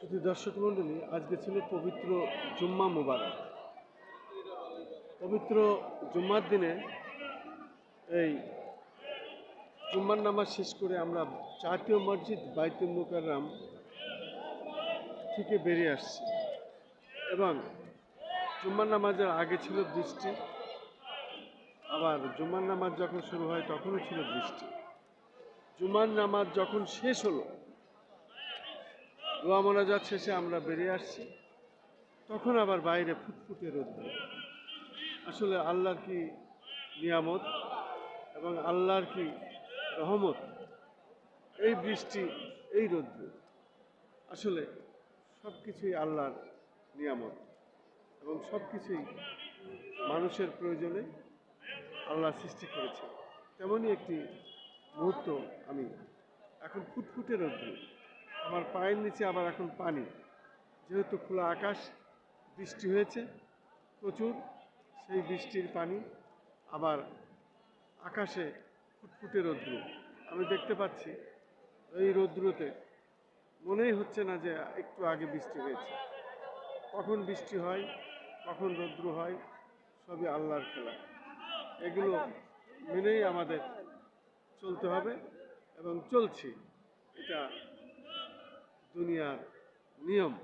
দর্শক মণ্ডলী, আজকে ছিল পবিত্র জুম্মা মুবারক। পবিত্র জুম্মার দিনে এই জুম্মার নামাজ শেষ করে আমরা জাতীয় মসজিদ, বাইতুল মুকাররাম থেকে বেরিয়ে আসছি। এবং জুম্মার নামাজের আগে ছিল বৃষ্টি, আবার জুম্মার নামাজ যখন শুরু হয় তখনও ছিল বৃষ্টি। জুম্মার নামাজ যখন শেষ হলো দোয়া মোনাজাত শেষে আমরা বেরিয়ে আসছি। তখন আবার বাইরে ফুটফুটে রোদ্র আসলে আল্লাহর কি নিয়ামত এবং আল্লাহর কি রহমত? এই বৃষ্টি, এই রৌদ্র, আসলে সব কিছুই আল্লাহর নিয়ামত এবং সব কিছুই মানুষের প্রয়োজনে আল্লাহ সৃষ্টি করেছে। তেমনই একটি মুহূর্ত আমি, এখন ফুটফুটে রৌদ্র। আমার পায়ের নিচে আবার এখন পানি। যেহেতু খোলা আকাশ, বৃষ্টি হয়েছে প্রচুর, সেই বৃষ্টির পানি আবার আকাশে ফুটফুটে রৌদ্র। আমি দেখতে পাচ্ছি এই রৌদ্রতে মনেই হচ্ছে না যে একটু আগে বৃষ্টি হয়েছে। কখন বৃষ্টি হয়, কখন রৌদ্র হয়, সবই আল্লাহর খেলা। এগুলো মেনেই আমাদের চলতে হবে এবং চলছি। এটা দুনিয়ার নিয়ম,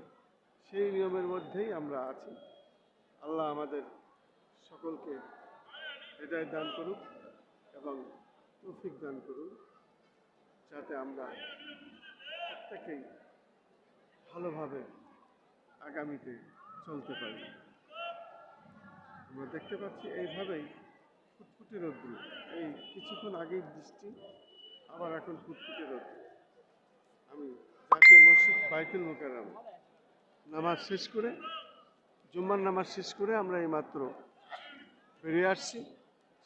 সেই নিয়মের মধ্যেই আমরা আছি। আল্লাহ আমাদের সকলকে এটাই দান করুক এবং তৌফিক দান করুন যাতে আমরা প্রত্যেকেই ভালোভাবে আগামীতে চলতে পারি। আমরা দেখতে পাচ্ছি এইভাবেই ফুটফুটে রোদ্র এই কিছুক্ষণ আগেই বৃষ্টি, আবার এখন ফুটফুটে রোদ্র আমি জাতীয় মসজিদ, বাইতুল মোকারাম নামাজ শেষ করে, জুম্মার নামাজ শেষ করে আমরা এই মাত্র বেরিয়ে আসছি।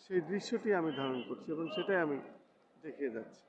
সেই দৃশ্যটি আমি ধারণ করছি এবং সেটাই আমি দেখিয়ে যাচ্ছি।